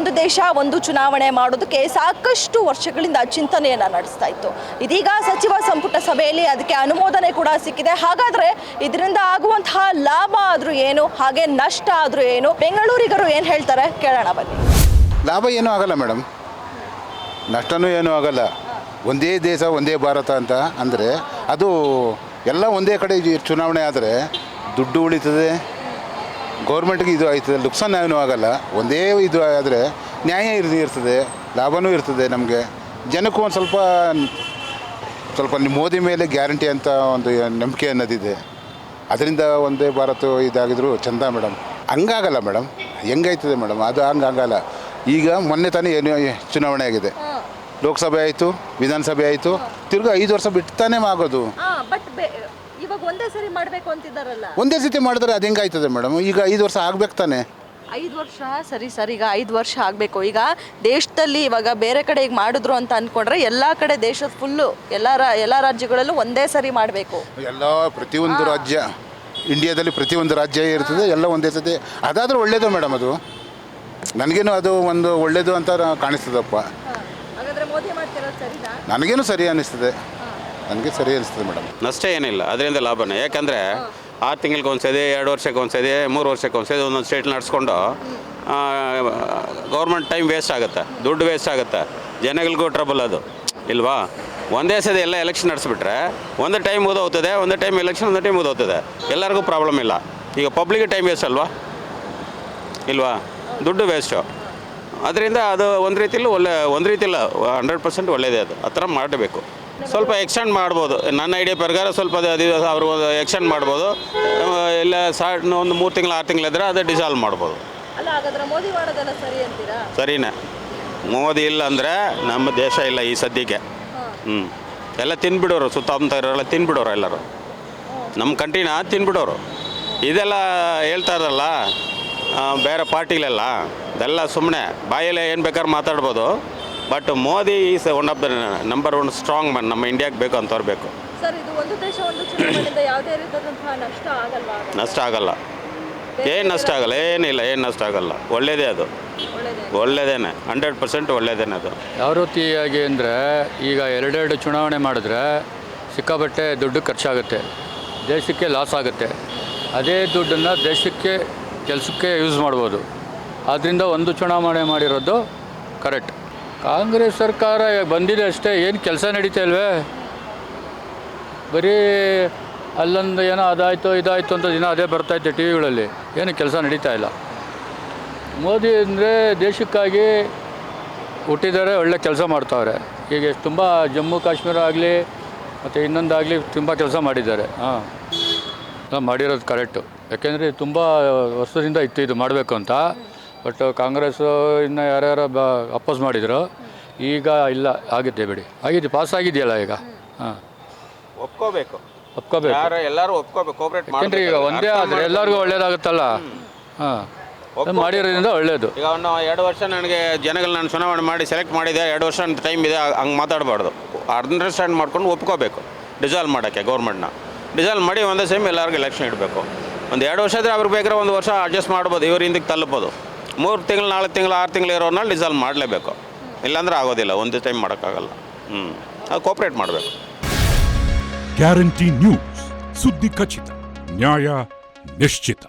ಒಂದು ದೇಶ, ಒಂದು ಚುನಾವಣೆ ಮಾಡೋದಕ್ಕೆ ಸಾಕಷ್ಟು ವರ್ಷಗಳಿಂದ ಚಿಂತನೆಯನ್ನು ನಡೆಸ್ತಾ ಇತ್ತು. ಇದೀಗ ಸಚಿವ ಸಂಪುಟ ಸಭೆಯಲ್ಲಿ ಅದಕ್ಕೆ ಅನುಮೋದನೆ ಕೂಡ ಸಿಕ್ಕಿದೆ. ಹಾಗಾದ್ರೆ ಇದರಿಂದ ಆಗುವಂತಹ ಲಾಭ ಆದ್ರೂ ಏನು, ಹಾಗೆ ನಷ್ಟ ಆದ್ರೂ ಏನು? ಬೆಂಗಳೂರಿಗರು ಏನು ಹೇಳ್ತಾರೆ? ಕೇಳೋಣ ಬನ್ನಿ. ಲಾಭ ಏನೂ ಆಗಲ್ಲ ಮೇಡಮ್ ನಷ್ಟನೂ ಏನೂ ಆಗಲ್ಲ. ಒಂದೇ ದೇಶ, ಒಂದೇ ಭಾರತ ಅಂತ ಅಂದರೆ ಅದು ಎಲ್ಲ ಒಂದೇ ಕಡೆ ಚುನಾವಣೆ ಆದರೆ ದುಡ್ಡು ಉಳಿತದೆ ಗೌರ್ಮೆಂಟ್ಗೆ ಇದು ಆಯ್ತದೆ ನುಕ್ಸಾನ್ ಏನೂ ಆಗಲ್ಲ. ಒಂದೇ ಇದು ಆದರೆ ನ್ಯಾಯ ಇರ್ ಇರ್ತದೆ ಲಾಭನೂ ಇರ್ತದೆ ನಮಗೆ. ಜನಕ್ಕೂ ಒಂದು ಸ್ವಲ್ಪ ಸ್ವಲ್ಪ ಮೋದಿ ಮೇಲೆ ಗ್ಯಾರಂಟಿ ಅಂತ ಒಂದು ನಂಬಿಕೆ ಅನ್ನೋದಿದೆ. ಅದರಿಂದ ಒಂದೇ ಭಾರತ ಇದಾಗಿದ್ರು ಚಂದ ಮೇಡಮ್ ಹಂಗಾಗಲ್ಲ ಮೇಡಮ್ ಹೆಂಗಾಯ್ತದೆ ಮೇಡಮ್ ಅದು ಹಂಗಾಗಲ್ಲ. ಈಗ ಮೊನ್ನೆ ತಾನೇ ಏನು ಚುನಾವಣೆ ಆಗಿದೆ. ಲೋಕಸಭೆ ಆಯಿತು ವಿಧಾನಸಭೆ ಆಯಿತು. ತಿರ್ಗಿ ಐದು ವರ್ಷ ಬಿಟ್ಟು ತಾನೇ ಆಗೋದು. ಇವಾಗ ಒಂದೇ ಸರಿ ಮಾಡಬೇಕು ಅಂತಿದ್ದಾರಲ್ಲ? ಒಂದೇ ಸತಿ ಮಾಡಿದ್ರೆ ಅದು ಹೆಂಗಾಯ್ತದೆ ಮೇಡಮ್? ಈಗ ಐದು ವರ್ಷ ಆಗ್ಬೇಕು ತಾನೆ. ಐದು ವರ್ಷ? ಸರಿ ಸರ್. ಈಗ ಐದು ವರ್ಷ ಆಗಬೇಕು. ಈಗ ದೇಶದಲ್ಲಿ ಇವಾಗ ಬೇರೆ ಕಡೆ ಈಗ ಮಾಡಿದ್ರು ಅಂತ ಅಂದ್ಕೊಂಡ್ರೆ ಎಲ್ಲ ಕಡೆ ದೇಶದ ಫುಲ್ಲು ಎಲ್ಲ ರಾ ಎಲ್ಲ ರಾಜ್ಯಗಳಲ್ಲೂ ಒಂದೇ ಸರಿ ಮಾಡಬೇಕು. ಎಲ್ಲ ಪ್ರತಿಯೊಂದು ರಾಜ್ಯ ಇಂಡಿಯಾದಲ್ಲಿ ಪ್ರತಿಯೊಂದು ರಾಜ್ಯ ಇರ್ತದೆ ಎಲ್ಲ ಒಂದೇ ಸತಿ. ಅದಾದರೂ ಒಳ್ಳೇದು ಮೇಡಮ್ ಅದು. ನನಗೇನು ಅದು ಒಂದು ಒಳ್ಳೇದು ಅಂತ ಕಾಣಿಸ್ತದಪ್ಪ. ಹಾಗಾದ್ರೆ ಮೋದಿ ಮಾಡ್ತಿರೋದು ಸರಿನಾ? ನನಗೇನು ಸರಿ ಅನ್ನಿಸ್ತದೆ. ನನಗೆ ಸರಿ ಅನಿಸ್ತದೆ ಮೇಡಮ್. ನಷ್ಟ ಏನಿಲ್ಲ ಅದರಿಂದ ಲಾಭನೇ. ಯಾಕಂದರೆ ಆರು ತಿಂಗಳಿಗೆ ಒಂದ್ಸತಿ ಎರಡು ವರ್ಷಕ್ಕೆ ಒಂದ್ಸತಿ ಮೂರು ವರ್ಷಕ್ಕೆ ಒಂದ್ಸತಿ ಒಂದೊಂದು ಸ್ಟೇಟ್ ನಡೆಸ್ಕೊಂಡು ಗೌರ್ಮೆಂಟ್ ಟೈಮ್ ವೇಸ್ಟ್ ಆಗುತ್ತೆ ದುಡ್ಡು ವೇಸ್ಟ್ ಆಗುತ್ತೆ. ಜನಗಳಿಗೂ ಟ್ರಬಲ್ ಅದು ಇಲ್ವಾ? ಒಂದೇ ಸತಿ ಎಲ್ಲ ಎಲೆಕ್ಷನ್ ನಡೆಸ್ಬಿಟ್ರೆ ಒಂದು ಟೈಮ್ ಓದೋಗ್ತದೆ ಒಂದು ಟೈಮ್ ಎಲೆಕ್ಷನ್ ಒಂದು ಟೈಮ್ ಓದೋಗ್ತದೆ ಎಲ್ಲರಿಗೂ ಪ್ರಾಬ್ಲಮ್ ಇಲ್ಲ. ಈಗ ಪಬ್ಲಿಕ್ ಟೈಮ್ ವೇಸ್ಟ್ ಅಲ್ವಾ? ಇಲ್ವಾ? ದುಡ್ಡು ವೇಸ್ಟು ಅದರಿಂದ ಅದು ಒಂದು ರೀತಿಯಲ್ಲಿ ಒಳ್ಳೆ ಒಂದು ರೀತಿಲ್ಲ ಹಂಡ್ರೆಡ್ ಪರ್ಸೆಂಟ್ ಒಳ್ಳೆಯದೇ ಅದು. ಆ ಥರ ಮಾಡಬೇಕು. ಸ್ವಲ್ಪ ಎಕ್ಸ್ಟೆಂಡ್ ಮಾಡ್ಬೋದು. ನನ್ನ ಐಡಿಯಾ ಪ್ರಕಾರ ಸ್ವಲ್ಪ ಅವರು ಎಕ್ಸ್ಟೆಂಡ್ ಮಾಡ್ಬೋದು. ಇಲ್ಲ ಸಾಟ್ ಒಂದು ಮೂರು ತಿಂಗಳು ಆರು ಇದ್ದರೆ ಅದು ಡಿಸಾಲ್ವ್ ಮಾಡ್ಬೋದು. ಸರಿನೇ. ಮೋದಿ ಇಲ್ಲ ಅಂದರೆ ನಮ್ಮ ದೇಶ ಇಲ್ಲ ಈ ಸದ್ಯಕ್ಕೆ. ಹ್ಞೂ ಎಲ್ಲ ತಿನ್ಬಿಡೋರು ಸುತ್ತಮುತ್ತ ಇರೋರೆಲ್ಲ ತಿನ್ಬಿಡೋರು ಎಲ್ಲರೂ. ನಮ್ಮ ಕಂಟ್ರಿನ ತಿನ್ಬಿಡೋರು. ಇದೆಲ್ಲ ಹೇಳ್ತಾ ಇರಲ್ಲ ಬೇರೆ ಪಾರ್ಟಿಗಳೆಲ್ಲ ಇದೆಲ್ಲ ಸುಮ್ಮನೆ ಬಾಯಲ್ಲೇ ಏನು ಬೇಕಾದ್ರೆ ಮಾತಾಡ್ಬೋದು. But Modi is one of the number one strong man ನಮ್ಮ ಇಂಡಿಯಾಗೆ ಬೇಕು ಅಂತ ಬೇಕು. ಸರ್ ಇದು ಒಂದು ದೇಶ ಒಂದು ಚುನಾವಣೆಯಿಂದ ಯಾವುದೇ ರೀತಿಯಾದಂತಹ ನಷ್ಟ ಆಗಲ್ಲ. ಏನು ನಷ್ಟ ಆಗಲ್ಲ? ಏನಿಲ್ಲ ಏನು ನಷ್ಟ ಆಗಲ್ಲ. ಒಳ್ಳೇದೇ ಅದು. ಒಳ್ಳೆಯದೇನೆ ಒಳ್ಳೇದೇನೆ. ಹಂಡ್ರೆಡ್ ಪರ್ಸೆಂಟ್ ಒಳ್ಳೇದೇನೆ ಅದು. ಯಾವ ರೀತಿಯಾಗಿ ಅಂದರೆ ಈಗ ಎರಡೆರಡು ಚುನಾವಣೆ ಮಾಡಿದ್ರೆ ಸಿಕ್ಕಾಪಟ್ಟೆ ದುಡ್ಡು ಖರ್ಚಾಗುತ್ತೆ. ದೇಶಕ್ಕೆ ಲಾಸ್ ಆಗುತ್ತೆ. ಅದೇ ದುಡ್ಡನ್ನು ದೇಶಕ್ಕೆ ಕೆಲಸಕ್ಕೆ ಯೂಸ್ ಮಾಡ್ಬೋದು. ಆದ್ದರಿಂದ ಒಂದು ಚುನಾವಣೆ ಮಾಡಿರೋದು ಕರೆಕ್ಟ್ ಕಾಂಗ್ರೆಸ್ ಸರ್ಕಾರ ಬಂದಿದೆ ಅಷ್ಟೇ, ಏನು ಕೆಲಸ ನಡೀತಾ ಇಲ್ವೇ? ಬರೀ ಅಲ್ಲೊಂದು ಏನೋ ಅದಾಯಿತು ಇದಾಯಿತು ಅಂತ ದಿನ ಅದೇ ಬರ್ತಾಯಿತ್ತು ಟಿ ವಿಗಳಲ್ಲಿ ಏನು ಕೆಲಸ ನಡೀತಾ ಇಲ್ಲ. ಮೋದಿ ಅಂದರೆ ದೇಶಕ್ಕಾಗಿ ಹುಟ್ಟಿದ್ದಾರೆ ಒಳ್ಳೆ ಕೆಲಸ ಮಾಡ್ತಾವ್ರೆ. ಈಗ ತುಂಬ ಜಮ್ಮು ಕಾಶ್ಮೀರ ಆಗಲಿ, ಮತ್ತು ಇನ್ನೊಂದಾಗಲಿ ತುಂಬ ಕೆಲಸ ಮಾಡಿದ್ದಾರೆ. ಹಾಂ. ಮಾಡಿರೋದು ಕರೆಕ್ಟು ಯಾಕೆಂದರೆ ತುಂಬ ವರ್ಷದಿಂದ ಇತ್ತು ಇದು ಮಾಡಬೇಕು ಅಂತ. ಬಟ್ ಕಾಂಗ್ರೆಸ್ಸು ಇನ್ನು ಯಾರ್ಯಾರು ಬ ಅಪೋಸ್ ಮಾಡಿದ್ರು. ಈಗ ಇಲ್ಲ ಆಗಿದೆ ಬಿಡಿ. ಆಗಿದೆ ಪಾಸ್ ಆಗಿದೆಯಲ್ಲ ಈಗ? ಹಾಂ. ಒಪ್ಕೋಬೇಕು. ಒಪ್ಕೋಬೇಕು. ಯಾರು ಎಲ್ಲರೂ ಒಪ್ಕೋಬೇಕು ಕೋಪರೇಟ್ ಯಾಕೆಂದ್ರೆ ಈಗ ಒಂದೇ ಆದರೆ ಎಲ್ಲರಿಗೂ ಒಳ್ಳೇದಾಗುತ್ತಲ್ಲ? ಹಾಂ. ಮಾಡಿರೋದ್ರಿಂದ ಒಳ್ಳೇದು. ಈಗ ಒಂದು ಎರಡು ವರ್ಷ ನನಗೆ ಜನಗಳು ನಾನು ಚುನಾವಣೆ ಮಾಡಿ ಸೆಲೆಕ್ಟ್ ಮಾಡಿದೆ ಎರಡು ವರ್ಷ ಟೈಮ್ ಇದೆ ಹಂಗೆ ಮಾತಾಡಬಾರ್ದು. ಅಂಡರ್ಸ್ಟ್ಯಾಂಡ್ ಮಾಡ್ಕೊಂಡು ಒಪ್ಕೋಬೇಕು. ಡಿಸಾಲ್ವ್ ಮಾಡೋಕ್ಕೆ ಗೌರ್ಮೆಂಟ್ನ ಡಿಸಾಲ್ವ್ ಮಾಡಿ ಒಂದೇ ಸೇಮ್ ಎಲ್ಲರಿಗೂ ಎಲೆಕ್ಷನ್ ಇಡಬೇಕು. ಒಂದು ಎರಡು ವರ್ಷ ಆದರೆ ಅವ್ರಿಗೆ ಬೇಕಾದ್ರೆ ಒಂದು ವರ್ಷ ಅಡ್ಜಸ್ಟ್ ಮಾಡ್ಬೋದು ಇವ್ರ ಹಿಂದಕ್ಕೆ ತಲುಪೋದು. ಮೂರು ತಿಂಗಳು, ನಾಲ್ಕು ತಿಂಗಳು, ಆರು ತಿಂಗಳು ಇರೋರನ್ನ ಡಿಸಾಲ್ವ್ ಮಾಡಲೇಬೇಕು. ಇಲ್ಲಾಂದ್ರೆ ಆಗೋದಿಲ್ಲ, ಒಂದು ಟೈಮ್ ಮಾಡೋಕ್ಕಾಗಲ್ಲ. ಹ್ಞೂ ಅದು ಕೋಪ್ರೇಟ್ ಮಾಡಬೇಕು. Guarantee news. ಸುದ್ದಿ ಖಚಿತ, ನ್ಯಾಯ ನಿಶ್ಚಿತ.